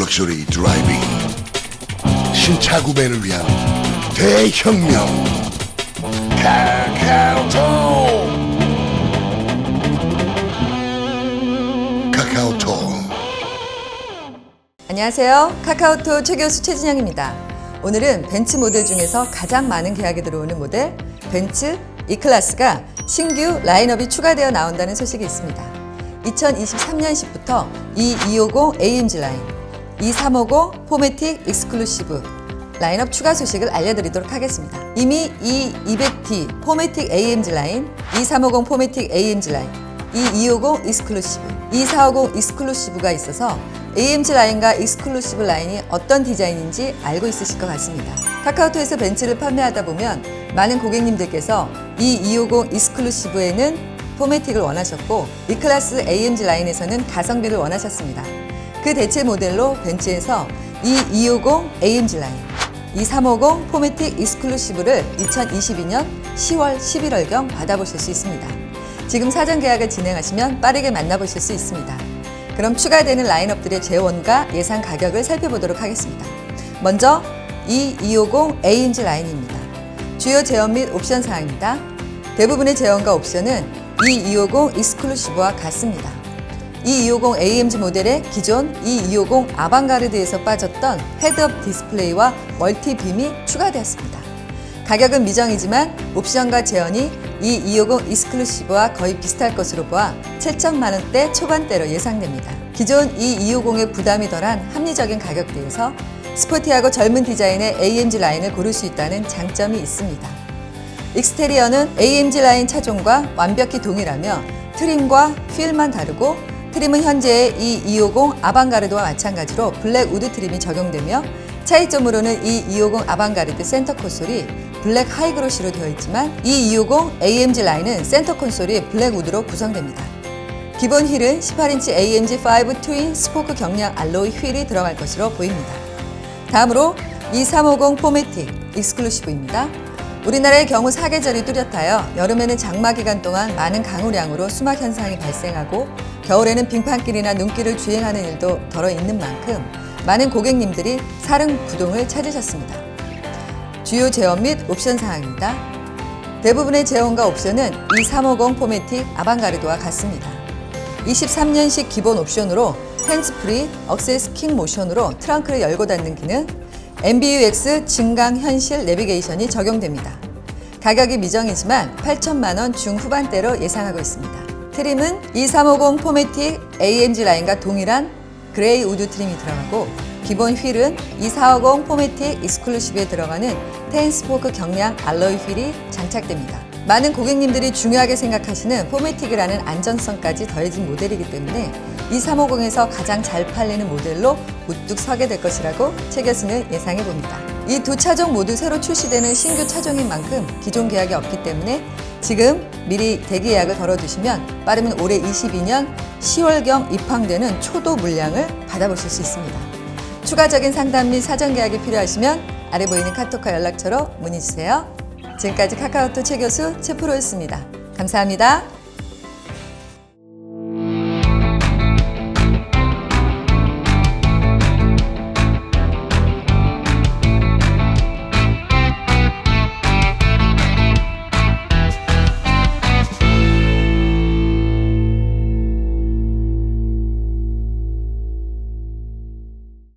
럭셔리 드라이빙 신차 구매를 위한 대혁명 카카오톡 카카오톡 안녕하세요. 카카오톡 최교수 최진영입니다. 오늘은 벤츠 모델 중에서 가장 많은 계약이 들어오는 모델 벤츠 E클래스가 신규 라인업이 추가되어 나온다는 소식이 있습니다. 2023년식부터 E250 AMG 라인, E350 포매틱 익스클루시브 라인업 추가 소식을 알려드리도록 하겠습니다. 이미 E200T 포매틱 AMG 라인, E350 포매틱 AMG 라인, E250 익스클루시브, E450 익스클루시브가 있어서 AMG 라인과 익스클루시브 라인이 어떤 디자인인지 알고 있으실 것 같습니다. 카카오톡에서 벤츠를 판매하다 보면 많은 고객님들께서 E250 익스클루시브에는 포매틱을 원하셨고 E클래스 AMG 라인에서는 가성비를 원하셨습니다. 그 대체 모델로 벤츠에서 E250 AMG 라인, E350 포매틱 익스클루시브를 2022년 10월 11월경 받아보실 수 있습니다. 지금 사전 계약을 진행하시면 빠르게 만나보실 수 있습니다. 그럼 추가되는 라인업들의 재원과 예상 가격을 살펴보도록 하겠습니다. 먼저 E250 AMG 라인입니다. 주요 제원 및 옵션 사항입니다. 대부분의 제원과 옵션은 E250 익스클루시브와 같습니다. E250 AMG 모델의 기존 E250 아방가르드에서 빠졌던 헤드업 디스플레이와 멀티빔이 추가되었습니다. 가격은 미정이지만 옵션과 제한이 이250 익스클루시브와 거의 비슷할 것으로 보아 7천만 원대 초반대로 예상됩니다. 기존 이 250의 부담이 덜한 합리적인 가격대에서 스포티하고 젊은 디자인의 AMG 라인을 고를 수 있다는 장점이 있습니다. 익스테리어는 AMG 라인 차종과 완벽히 동일하며 트림과 휠만 다르고 트림은 현재의 이250 아방가르드와 마찬가지로 블랙 우드 트림이 적용되며 차이점으로는 이 250 아방가르드 센터 콘솔이 블랙 하이그로시로 되어 있지만 이 250 AMG 라인은 센터 콘솔이 블랙 우드로 구성됩니다. 기본 휠은 18인치 AMG5 트윈 스포크 경량 알로이 휠이 들어갈 것으로 보입니다. 다음으로 E350 포매틱 익스클루시브입니다. 우리나라의 경우 사계절이 뚜렷하여 여름에는 장마 기간 동안 많은 강우량으로 수막 현상이 발생하고 겨울에는 빙판길이나 눈길을 주행하는 일도 덜어 있는 만큼 많은 고객님들이 사릉 구동을 찾으셨습니다. 주요 제원 및 옵션 사항입니다. 대부분의 제원과 옵션은 E350 포매틱 아방가르드와 같습니다. 23년식 기본 옵션으로 핸즈프리, 억세스 킹 모션으로 트렁크를 열고 닫는 기능, MBUX 증강 현실 내비게이션이 적용됩니다. 가격이 미정이지만 8천만 원 중후반대로 예상하고 있습니다. 트림은 E350 포매틱 AMG 라인과 동일한 그레이 우드 트림이 들어가고 기본 휠은 E450 포매틱 익스클루시브에 들어가는 텐스포크 경량 알로이 휠이 장착됩니다. 많은 고객님들이 중요하게 생각하시는 포매틱이라는 안전성까지 더해진 모델이기 때문에 E350에서 가장 잘 팔리는 모델로 우뚝 서게 될 것이라고 최 교수는 예상해 봅니다. 이 두 차종 모두 새로 출시되는 신규 차종인 만큼 기존 계약이 없기 때문에 지금 미리 대기 예약을 걸어두시면 빠르면 올해 22년 10월경 입항되는 초도 물량을 받아보실 수 있습니다. 추가적인 상담 및 사전 계약이 필요하시면 아래 보이는 카톡과 연락처로 문의 주세요. 지금까지 카카오톡 최 교수 최프로였습니다. 감사합니다.